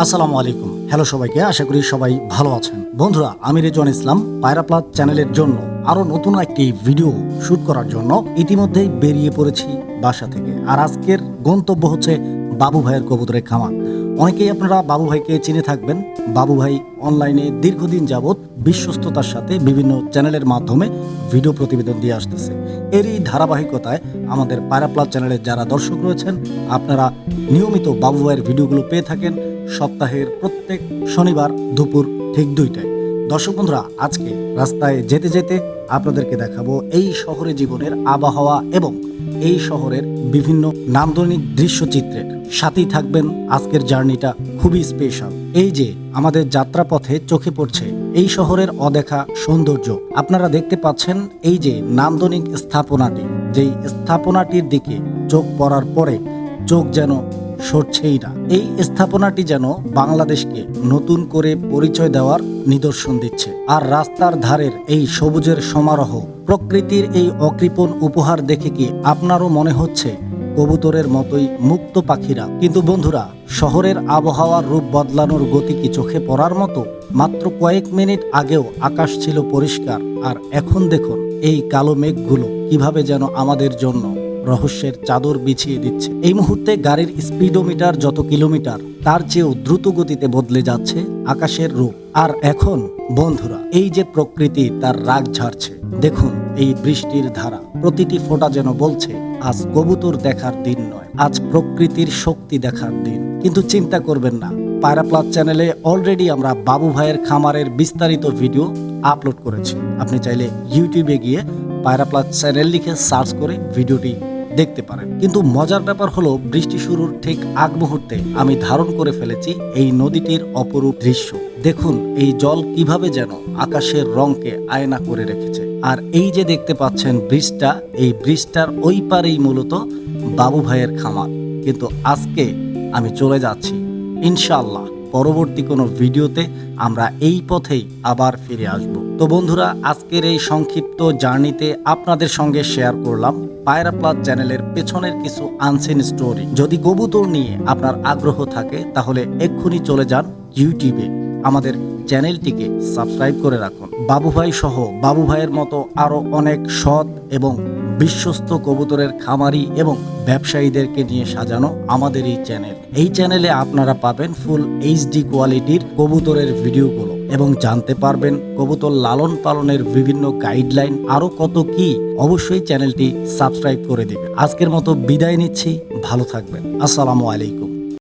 আসসালামু আলাইকুম। হ্যালো সবাইকে, আশা করি সবাই ভালো আছেন। বন্ধুরা, আমি রেজন ইসলাম পায়রা প্লাস চ্যানেলের জন্য আরও নতুন একটি ভিডিও শুট করার জন্য ইতিমধ্যেই বেরিয়ে পড়েছি বাসা থেকে। আর আজকের গন্তব্য হচ্ছে বাবু ভাইয়ের কবুতরের খামার। অনেকেই আপনারা বাবু ভাইকে চিনে থাকবেন। বাবু ভাই অনলাইনে দীর্ঘদিন যাবৎ বিশ্বস্ততার সাথে বিভিন্ন চ্যানেলের মাধ্যমে ভিডিও প্রতিবেদন দিয়ে আসতেছে। এরই ধারাবাহিকতায় আমাদের পায়রা প্লাস চ্যানেলের যারা দর্শক রয়েছেন, আপনারা নিয়মিত বাবু ভাইয়ের ভিডিওগুলো পেয়ে থাকেন। সপ্তাহের প্রত্যেক শনিবার দুপুর ঠিক দুইটায়। দর্শক বন্ধুরা, আজকে রাস্তায় যেতে যেতে আপনাদেরকে দেখাবো এই শহরে জীবনের আবহাওয়া এবং এই শহরের বিভিন্ন নান্দনিক দৃশ্যচিত্রের। সাথেই থাকবেন আজকের জার্নিটা খুবই স্পেশাল এই যে আমাদের যাত্রাপথে চোখে পড়ছে এই শহরের অদেখা সৌন্দর্য। আপনারা দেখতে পাচ্ছেন এই যে নান্দনিক স্থাপনাটি। যেই স্থাপনাটির দিকে চোখ পড়ার পরে চোখ যেন সরছেই না। এই স্থাপনাটি যেন বাংলাদেশকে নতুন করে পরিচয় দেওয়ার নিদর্শন দিচ্ছে। আর রাস্তার ধারের এই সবুজের সমারোহ, প্রকৃতির এই অকৃপণ উপহার দেখে কি আপনারও মনে হচ্ছে কবুতরের মতোই মুক্ত পাখিরা? কিন্তু বন্ধুরা, শহরের আবহাওয়ার রূপ বদলানোর গতি কি চোখে পড়ার মতো? মাত্র কয়েক মিনিট আগেও আকাশ ছিল পরিষ্কার, আর এখন দেখুন এই কালো মেঘগুলো কীভাবে যেন আমাদের জন্য রহস্যের চাদর বিছিয়ে দিচ্ছে। এই মুহূর্তে গাড়ির স্পিডোমিটার যত কিলোমিটার, তার চেয়েও দ্রুত গতিতে বদলে যাচ্ছে আকাশের রূপ। আর এখন, বন্ধুরা, এই যে প্রকৃতি, তার রাগ ঝাড়ছে। দেখুন এই বৃষ্টির ধারা। প্রতিটি ফোঁটা যেন বলছে, আজ কবুতর দেখার দিন নয়, আজ প্রকৃতির শক্তি দেখার দিন। কিন্তু চিন্তা করবেন না পায়রা প্লাস চ্যানেলে অলরেডি আমরা বাবু ভাইয়ের খামারের বিস্তারিত ভিডিও আপলোড করেছি। আপনি চাইলে ইউটিউবে গিয়ে পায়রা প্লাস চ্যানেল লিখে সার্চ করে ভিডিওটি দেখতে পারেন। কিন্তু মজার ব্যাপার হলো, বৃষ্টি শুরুর ঠিক আগ মুহূর্তে আমি ধারণ করে ফেলেছি এই নদীটির অপরূপ দৃশ্য। দেখুন এই জল কীভাবে যেন আকাশের রংকে আয়না করে রেখেছে। আর এই যে দেখতে পাচ্ছেন ব্রিজটা, এই ব্রিজটার ওই পারেই মূলত বাবু ভাইয়ের খামার। কিন্তু আজকে আমি চলে যাচ্ছি ইনশাল্লাহ পরবর্তী কোনো ভিডিওতে আমরা এই পথেই আবার ফিরে আসব। তো বন্ধুরা, আজকের এই সংক্ষিপ্ত জার্নিতে আপনাদের সঙ্গে শেয়ার করলাম পায়রা প্লাস চ্যানেলের পেছনের কিছু আনসিন স্টোরি। যদি কবুতর নিয়ে আপনার আগ্রহ থাকে, তাহলে এক্ষুনি চলে যান ইউটিউবে। আমাদের চ্যানেলটিকে সাবস্ক্রাইব করে রাখুন। বাবু ভাই সহ বাবু ভাইয়ের মতো আরও অনেক সৎ এবং বিশ্বস্ত কবুতরের খামারি এবং ব্যবসায়ীদেরকে নিয়ে সাজানো আমাদের এই চ্যানেল। এই চ্যানেলে আপনারা পাবেন ফুল এইচডি কোয়ালিটির কবুতরের ভিডিওগুলো এবং জানতে পারবেন কবুতর লালন পালনের বিভিন্ন গাইডলাইন আরও কত কি। অবশ্যই চ্যানেলটি সাবস্ক্রাইব করে দেবে আজকের মতো বিদায় নিচ্ছি। ভালো থাকবেন। আসসালামু আলাইকুম।